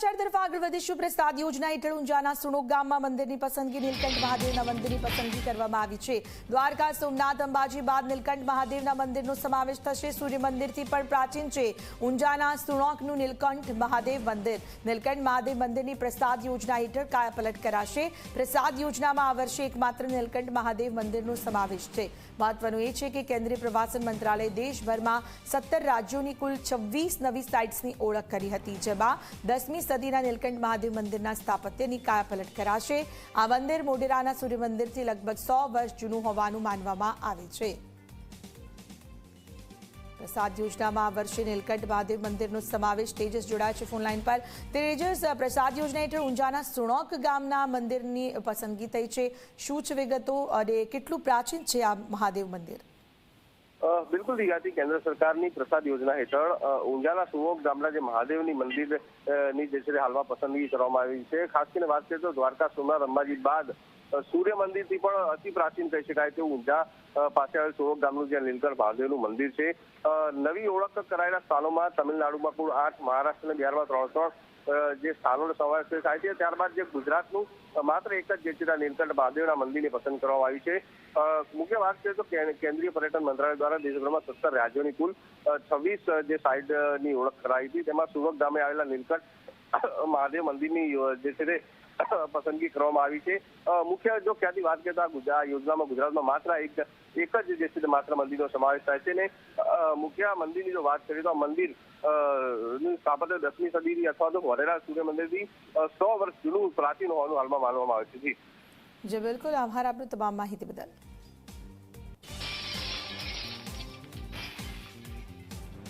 સમાચાર તરફ આગળ વધીશું. પ્રસાદ યોજના હેઠળ ઊંઝાના સુણોક ગામમાં મંદિરની પસંદગી નીલકંઠ મહાદેવના મંદિરની પસંદગી કરવામાં આવી છે. દ્વારકા, સોમનાથ, અંબાજી બાદ નીલકંઠ મહાદેવના મંદિરનો સમાવેશ થશે. સૂર્ય મંદિરથી પણ પ્રાચીન છે. ઊંઝાના સુણોકનું નીલકંઠ મહાદેવ મંદિર. નીલકંઠ મહાદેવ મંદિરની પ્રસાદ યોજના હેઠળ કાયાપલટ કરાશે. પ્રસાદ યોજનામાં આ વર્ષે એકમાત્ર નીલકંઠ મહાદેવ મંદિરનો સમાવેશ છે. મહત્વનું એ છે કે કેન્દ્રીય પ્રવાસન મંત્રાલય દેશભરમાં સત્તર રાજ્યોની કુલ છવ્વીસ નવી સાઇટ્સની ઓળખ કરી હતી, જેમાં દસમી સદીના નીલકંઠ મહાદેવ મંદિરના સ્થાપત્યની કાયાપલટ કરાશે. આ મંદિર મોઢેરાના સૂર્યમંદિરથી લગભગ સો વર્ષ જૂનું હોવાનું માનવામાં આવે છે. પ્રસાદ યોજનામાં આ વર્ષે નીલકંઠ મહાદેવ મંદિરનો સમાવેશ તેજસ જોડાય છે ફોનલાઈન પર. તેજસ, પ્રસાદ યોજના હેઠળ ઊંઝાના સુણોક ગામના મંદિરની પસંદગી થઈ છે. શું છે વિગતો અને કેટલું પ્રાચીન છે આ મહાદેવ મંદિર? બિલકુલ દિગાતી કેન્દ્ર સરકારની પ્રસાદ યોજના હેઠળ ઊંઝાના સુવોક ગામના જે મહાદેવની મંદિર અ, ની જે છે હાલમાં પસંદગી કરવામાં આવી છે. ખાસ કરીને વાત કરીએ તો દ્વારકા સોમનાથ અંબાજી બાદ સૂર્ય મંદિરથી પણ અતિ પ્રાચીન કહી શકાય તેવું ઊંઝા પાસે આવેલ સુવોક ગામનું જે નીલકર મહાદેવનું મંદિર છે. નવી ઓળખ કરાયેલા સ્થાનોમાં તમિલનાડુમાં કુલ આઠ મહારાષ્ટ્ર અને બિહારમાં ત્રણ ત્રણ જે સ્થાનોનો સમાવેશ થાય છે. ત્યારબાદ જે ગુજરાતનું માત્ર એક જ જે છે તે નીલકંઠ મહાદેવના મંદિરની પસંદ કરવામાં આવી છે. મુખ્ય વાત કરીએ તો કેન્દ્રીય પર્યટન મંત્રાલય દ્વારા દેશભરમાં સત્તર રાજ્યોની કુલ છવ્વીસ જે સાઇટની ઓળખ કરાઈ હતી, તેમાં સુરત ગામે આવેલા નીલકંઠ મહાદેવ મંદિરની જે છે તે પસંદગી કરવામાં આવી છે. મુખ્ય જો ક્યાંથી વાત કરતા આ યોજનામાં ગુજરાતમાં માત્ર એક એક જ જે છે માત્ર મંદિરનો સમાવેશ થાય છે અને મુખ્ય મંદિરની જો વાત કરીએ તો આ મંદિર સ્થાપત્ય દસમી સદીની અથવા તો વરેરા સૂર્ય મંદિરથી સો વર્ષ જૂનું પ્રાચીન હોવાનું હાલમાં માનવામાં આવે છે. જે, બિલકુલ. આભાર આપનો તમામ માહિતી બદલ.